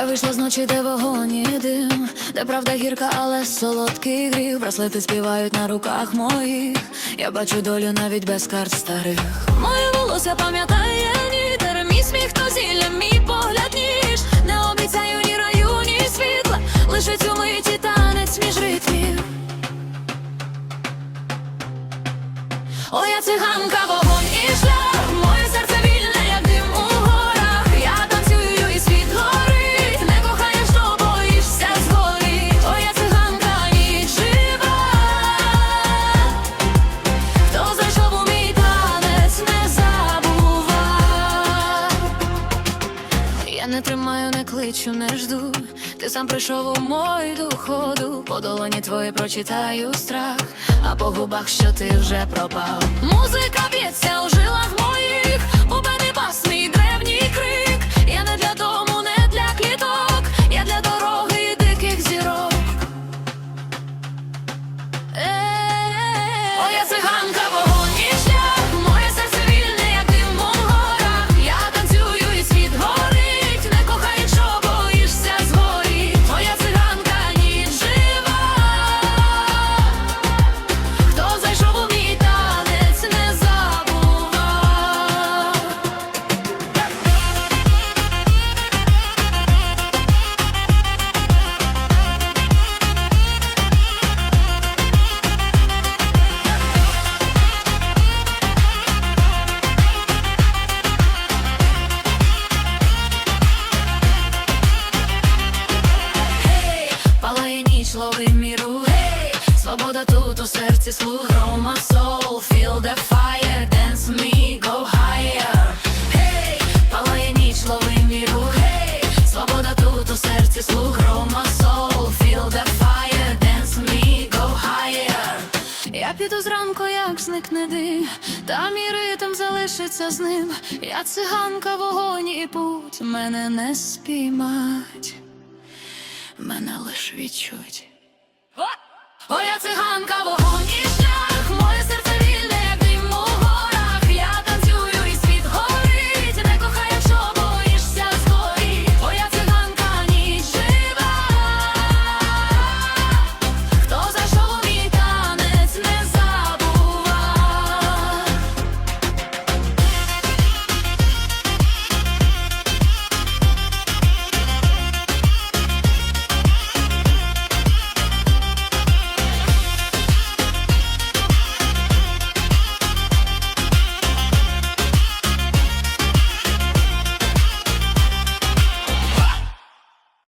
Я вийшла з ночі, де вогонь і дим, де правда гірка, але солодкий гріх. Браслети співають на руках моїх. Я бачу долю навіть без карт старих. Моє волосся пам'ятає вітер, мій сміх то зілля, мій погляд ніж. Не обіцяю ні раю, ні світла, лише цю миті танець між ритмів. О, я циганка, тримаю, не кличу, не жду. Ти сам прийшов у мою доходу. По долоні твої прочитаю страх, а по губах, що ти вже пропав. Музика б'ється у жилах моїх, бубени бас, у серці, слух грома, soul, feel the fire, dance me, go higher. Гей, палає ніч, лови міру, гей, свобода тут у серці, слух грома, soul, feel the fire, dance me, go higher. Я піду зранку, як зникне дим, та мій ритм залишиться з ним. Я циганка, вогонь і путь, мене не спіймать мене лиш відчуть. О,